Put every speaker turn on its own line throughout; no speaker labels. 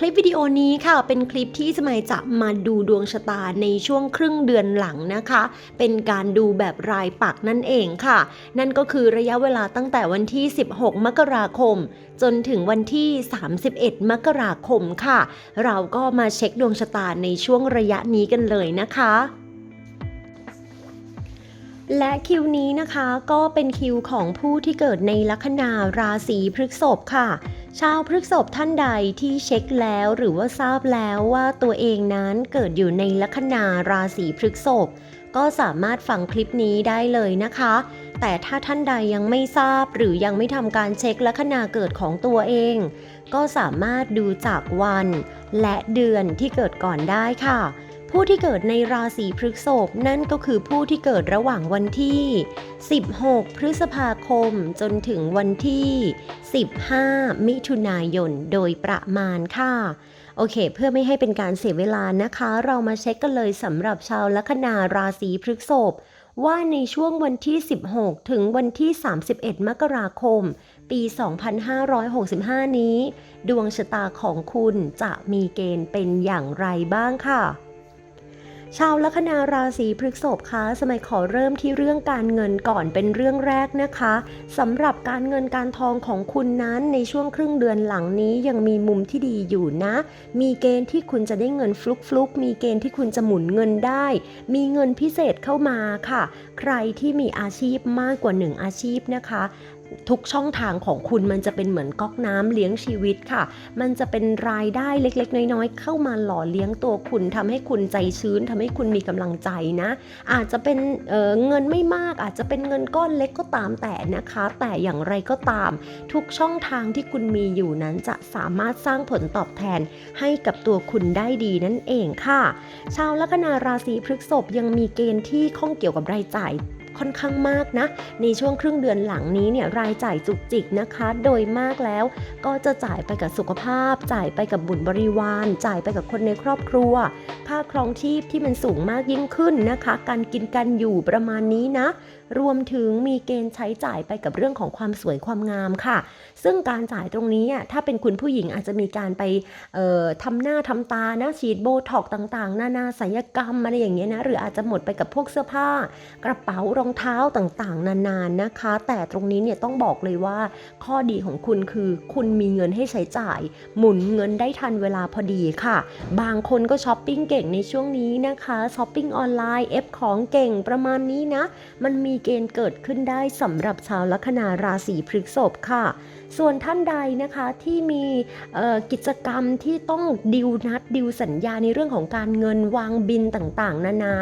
คลิปวิดีโอนี้ค่ะเป็นคลิปที่สมัยจะมาดูดวงชะตาในช่วงครึ่งเดือนหลังนะคะ เป็นการดูแบบรายปักนั่นเองค่ะ นั่นก็คือระยะเวลาตั้งแต่วันที่ 16 มกราคม จนถึงวันที่ 31 มกราคมค่ะ เราก็มาเช็คดวงชะตาในช่วงระยะนี้กันเลยนะคะและคิวนี้นะคะก็เป็นคิวของผู้ที่เกิดในลัคนาราศีพฤษภค่ะ ชาวพฤกษภท่านใดที่เช็คแล้วหรือว่าทราบแล้วว่าตัวเองนั้นเกิดอยู่ในลัคนาราศีพฤกษภก็สามารถฟังคลิปนี้ได้เลยนะคะ แต่ถ้าท่านใดยังไม่ทราบหรือยังไม่ทำการเช็คลัคนาเกิดของตัวเอง ก็สามารถดูจากวัน และเดือนที่เกิดก่อนได้ค่ะ ผู้ที่เกิดในราศีพฤกษภนั่นก็คือผู้ที่เกิดระหว่างวันที่ 16 พฤษภาคมจนถึงวันที่ 15 มิถุนายนโดยประมาณค่ะ โอเค เพื่อไม่ให้เป็นการเสียเวลานะคะ เรามาเช็คกันเลยสำหรับชาวลัคนาราศีพฤษภว่าในช่วงวันที่ 16 ถึงวันที่ 31 มกราคม ปี 2565 นี้ ดวงชะตาของคุณจะมีเกณฑ์เป็นอย่างไรบ้างค่ะ ชาวลัคนาราศีพฤษภคะสมัยขอเริ่มที่เรื่องการเงินก่อนเป็นเรื่องแรกนะคะสำหรับการเงินการทองของคุณนั้นในช่วงครึ่งเดือนหลังนี้ยังมีมุมที่ดีอยู่นะ มีเกณฑ์ที่คุณจะได้เงินฟลุกฟลุกมีเกณฑ์ที่คุณจะหมุนเงินได้ มีเงินพิเศษเข้ามาค่ะ ใครที่มีอาชีพมากกว่าหนึ่งอาชีพนะคะ ทุกช่องทางของคุณมันจะเป็นเหมือนก๊อกน้ำเลี้ยงชีวิตค่ะ มันจะเป็นรายได้เล็ก ๆ น้อยๆ เข้ามาหล่อเลี้ยงตัวคุณทำให้คุณใจชื้นทำให้คุณมีกำลังใจนะ อาจจะเป็นเเงินไม่มาก อาจจะเป็นเงินก้อนเล็กก็ตามแต่นะคะ แต่อย่างไรก็ตาม ทุกช่องทางที่คุณมีอยู่นั้นจะสามารถสร้างผลตอบแทนให้กับตัวคุณได้ดีนั่นเองค่ะ ชาวลัคนาราศีพฤษภยังมีเกณฑ์ที่ข้องเกี่ยวกับรายจ่าย ค่อนข้างมากนะ ในช่วงครึ่งเดือนหลังนี้เนี่ยรายจ่ายจุกจิกนะคะ โดยมากแล้วก็จะจ่ายไปกับสุขภาพ จ่ายไปกับบุญบริวาร จ่ายไปกับคนในครอบครัว ค่าครองชีพที่มันสูงมากยิ่งขึ้นนะคะ การกินกันอยู่ประมาณนี้นะ รวมถึงมีเกณฑ์ใช้จ่ายไปกับเรื่องของความสวยความงามค่ะ ซึ่งการจ่ายตรงนี้ถ้าเป็นคุณผู้หญิงอาจจะมีการไปออทำหน้าทำตานะฉีดโบท็อกต่างๆ หน้าหน้าศัลยกรรมอะไรอย่างเงี้ยนะหรืออาจจะหมดไปกับพวกเสื้อผ้ากระเป๋ารององเท้าต่างๆ นานๆนะคะ แต่ตรงนี้เนี่ยต้องบอกเลยว่า ข้อดีของคุณคือคุณมีเงินให้ใช้จ่าย หมุนเงินได้ทันเวลาพอดีค่ะ บางคนก็ช้อปปิ้งเก่งในช่วงนี้นะคะช้อปปิ้งออนไลน์เอฟของเก่งประมาณนี้นะ มันมีเกณฑ์เกิดขึ้นได้สำหรับชาวลัคนาราศีพฤษภค่ะ ส่วนท่านใดนะคะที่มีกิจกรรมที่ต้องดิวนัดดิวสัญญาในเรื่องของการเงินวางบินต่างๆ นานา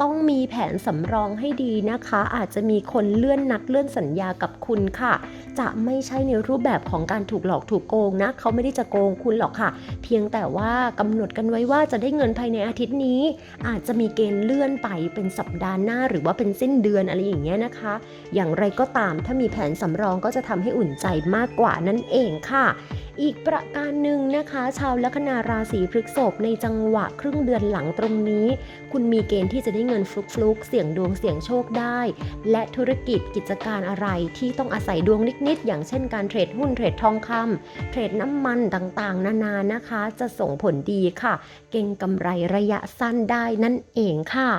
ต้องมีแผนสำรองให้ดีนะคะ อาจจะมีคนเลื่อนนัดเลื่อนสัญญากับคุณค่ะ จะไม่ใช่ในรูปแบบของการถูกหลอกถูกโกงนะเขาไม่ได้จะโกงคุณหรอกค่ะ เพียงแต่ว่ากำหนดกันไว้ว่าจะได้เงินภายในอาทิตย์นี้ อาจจะมีเกณฑ์เลื่อนไปเป็นสัปดาห์หน้า หรือว่าเป็นสิ้นเดือนอะไรอย่างเงี้ยนะคะ อย่างไรก็ตามถ้ามีแผนสำรองก็จะทำให้อุ่นใจมากกว่านั่นเองค่ะ อีกประการหนึ่งนะคะ ชาวลัคนาราศีพฤษภในจังหวะครึ่งเดือนหลังตรงนี้ คุณมีเกณฑ์ที่จะได้เงินฟลุกฟลุกๆเสี่ยงดวงเสี่ยงโชคได้ และธุรกิจกิจการอะไรที่ต้องอาศัยดวงนิดๆอย่างเช่นการเทรดหุ้นเทรดทองคำเทรดน้ำมันต่างๆ นานานะคะ จะส่งผลดีค่ะ เก่งกำไรระยะสั้นได้นั่นเองค่ะ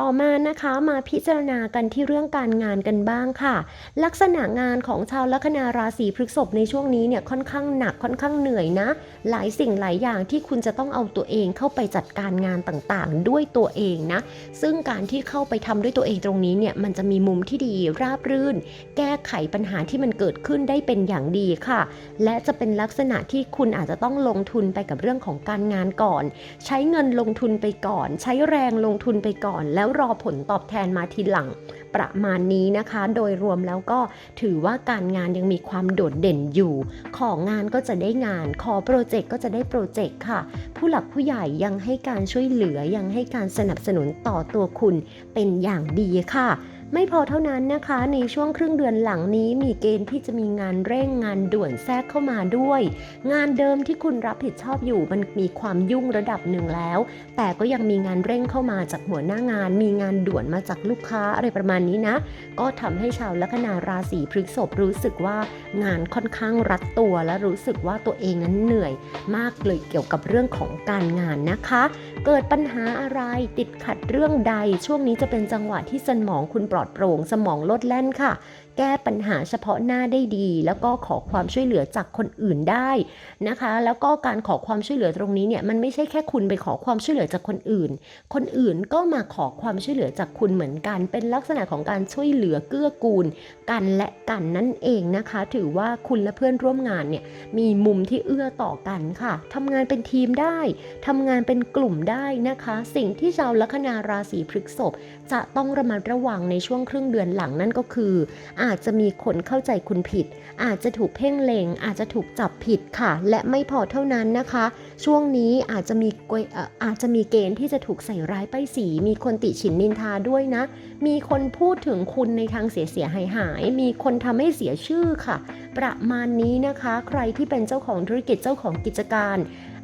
ต่อมานะคะมาพิจารณากันที่เรื่องการงานกันบ้างค่ะ ลักษณะงานของชาวลัคนาราศีพฤษภในช่วงนี้เนี่ยค่อนข้างหนักค่อนข้างเหนื่อยนะ หลายสิ่งหลายอย่างที่คุณจะต้องเอาตัวเองเข้าไปจัดการงานต่างๆ ด้วยตัวเองนะ ซึ่งการที่เข้าไปทำด้วยตัวเองตรงนี้เนี่ยมันจะมีมุมที่ดีราบรื่น แก้ไขปัญหาที่มันเกิดขึ้นได้เป็นอย่างดีค่ะ และจะเป็นลักษณะที่คุณอาจจะต้องลงทุนไปกับเรื่องของการงานก่อน ใช้เงินลงทุนไปก่อน ใช้แรงลงทุนไปก่อนแล้วแล้วรอผลตอบแทนมาทีหลังประมาณนี้นะคะ โดยรวมแล้วก็ถือว่าการงานยังมีความโดดเด่นอยู่ ของงานก็จะได้งาน ขอโปรเจกต์ก็จะได้โปรเจกต์ค่ะ ผู้หลักผู้ใหญ่ยังให้การช่วยเหลือยังให้การสนับสนุนต่อตัวคุณเป็นอย่างดีค่ะ ไม่พอเท่านั้นนะคะ ในช่วงครึ่งเดือนหลังนี้มีเกณฑ์ที่จะมีงานเร่งงานด่วนแทรกเข้ามาด้วย งานเดิมที่คุณรับผิดชอบอยู่มันมีความยุ่งระดับหนึ่งแล้ว แต่ก็ยังมีงานเร่งเข้ามาจากหัวหน้างาน มีงานด่วนมาจากลูกค้าอะไรประมาณนี้นะ ก็ทำให้ชาวลัคนาราศีพฤษภรู้สึกว่างานค่อนข้างรัดตัวและรู้สึกว่าตัวเองนั้นเหนื่อย มากเลยเกี่ยวกับเรื่องของการงานนะคะ เกิดปัญหาอะไรติดขัดเรื่องใด ช่วงนี้จะเป็นจังหวะที่สมองคุณปลอดโปร่งสมองลดแล่นค่ะ แก้ปัญหาเฉพาะหน้าได้ดี แล้วก็ขอความช่วยเหลือจากคนอื่นได้นะคะ แล้วก็การขอความช่วยเหลือตรงนี้เนี่ยมันไม่ใช่แค่คุณไปขอความช่วยเหลือจากคนอื่น คนอื่นก็มาขอความช่วยเหลือจากคุณเหมือนกัน เป็นลักษณะของการช่วยเหลือเกื้อกูล กันและกันนั่นเองนะคะ ถือว่าคุณและเพื่อนร่วมงานเนี่ยมีมุมที่เอื้อต่อกันค่ะทำงานเป็นทีมได้ทำงานเป็นกลุ่มได้นะคะ สิ่งที่ชาวลัคนาราศีพฤษภจะต้องระมัดระวังในช่วงครึ่งเดือนหลังนั่นก็คืออาจจะมีคนเข้าใจคุณผิด อาจจะถูกเพ่งเลงอาจจะถูกจับผิดค่ะ และไม่พอเท่านั้นนะคะ ช่วงนี้อาจจะมีเกณฑ์เอ่ออาจจะมีเกณฑ์ที่จะถูกใส่ร้ายป้ายสี มีคนติฉินนินทาด้วยนะ มีคนพูดถึงคุณในทางเสียเสียหายหาย มีคนทำให้เสียชื่อค่ะ ประมาณนี้นะคะ ใครที่เป็นเจ้าของธุรกิจเจ้าของกิจการ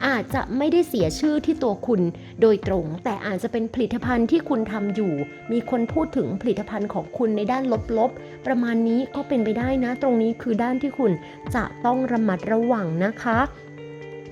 อาจจะไม่ได้เสียชื่อที่ตัวคุณโดยตรง แต่อาจจะเป็นผลิตภัณฑ์ที่คุณทำอยู่ มีคนพูดถึงผลิตภัณฑ์ของคุณในด้านลบๆ ประมาณนี้ก็เป็นไปได้นะ ตรงนี้คือด้านที่คุณจะต้องระมัดระวังนะคะ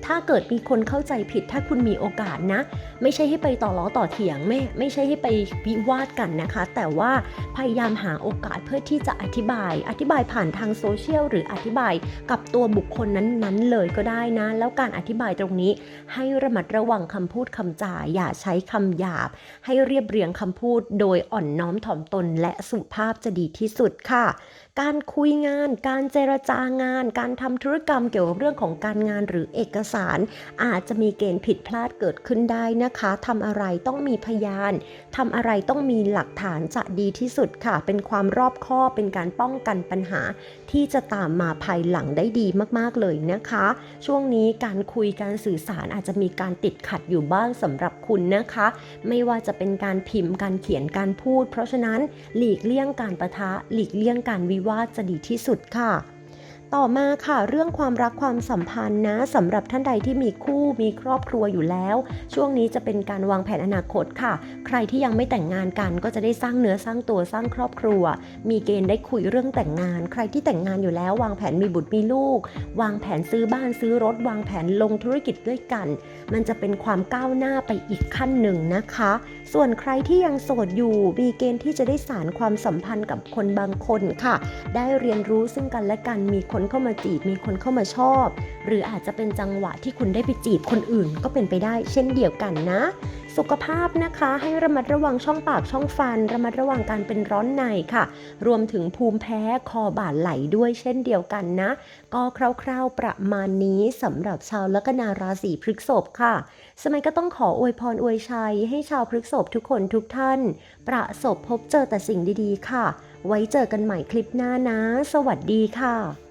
ถ้าเกิดมีคนเข้าใจผิด ถ้าคุณมีโอกาสนะ ไม่ใช่ให้ไปต่อล้อต่อเถียงไม่ไม่ใช่ให้ไปวิวาทกันนะคะ แต่ว่าพยายามหาโอกาสเพื่อที่จะอธิบาย อธิบายผ่านทางโซเชียลหรืออธิบายกับตัวบุคคลนั้นๆ เลยก็ได้นะ แล้วการอธิบายตรงนี้ ให้ระมัดระวังคำพูดคำจาอย่าใช้คำหยาบ ให้เรียบเรียงคำพูด โดยอ่อนน้อมถ่อมตนและสุภาพจะดีที่สุดค่ะ การคุยงาน การเจรจางาน การทำธุรกรรมเกี่ยวกับเรื่องของการงานหรือเอกสาร อาจจะมีเกณฑ์ผิดพลาดเกิดขึ้นได้นะคะทำอะไรต้องมีพยานทำอะไรต้องมีหลักฐานจะดีที่สุดค่ะ เป็นความรอบคอบเป็นการป้องกันปัญหา ที่จะตามมาภายหลังได้ดีมากๆเลยนะคะ ช่วงนี้การคุยการสื่อสารอาจจะมีการติดขัดอยู่บ้างสำหรับคุณนะคะ ไม่ว่าจะเป็นการพิมพ์การเขียนการพูด เพราะฉะนั้นหลีกเลี่ยงการประทะหลีกเลี่ยงการวิวว่าจะดีที่สุดค่ะ ต่อมาค่ะเรื่องความรักความสัมพันธ์นะสำหรับท่านใดที่มีคู่มีครอบครัวอยู่แล้ว ช่วงนี้จะเป็นการวางแผนอนาคตค่ะ ใครที่ยังไม่แต่งงานกันก็จะได้สร้างเนื้อสร้างตัวสร้างครอบครัว มีเกณฑ์ได้คุยเรื่องแต่งงาน ใครที่แต่งงานอยู่แล้ว วางแผนมีบุตรมีลูก วางแผนซื้อบ้านซื้อรถ วางแผนลงธุรกิจด้วยกัน มันจะเป็นความก้าวหน้าไปอีกขั้นหนึ่งนะคะ ส่วนใครที่ยังโสดอยู่มีเกณฑ์ที่จะได้สารความสัมพันธ์กับคนบางคนค่ะ ได้เรียนรู้ซึ่งกันและกันมีคนเข้ามาจีบมีคนเข้ามาชอบ หรืออาจจะเป็นจังหวะที่คุณได้ไปจีบคนอื่นก็เป็นไปได้เช่นเดียวกันนะ สุขภาพนะคะ ให้ระมัดระวังช่องปากช่องฟัน ระมัดระวังการเป็นร้อนในค่ะ รวมถึงภูมิแพ้คอบาดไหลด้วยเช่นเดียวกันนะ ก็คร่าวๆประมาณนี้สำหรับชาวลัคนาราศีพฤษภค่ะ สมัยก็ต้องขออวยพรอวยชัย ให้ชาวพฤษภทุกคนทุกท่าน ประสบพบเจอแต่สิ่งดีๆ ค่ะ ไว้เจอกันใหม่คลิปหน้านะ สวัสดีค่ะ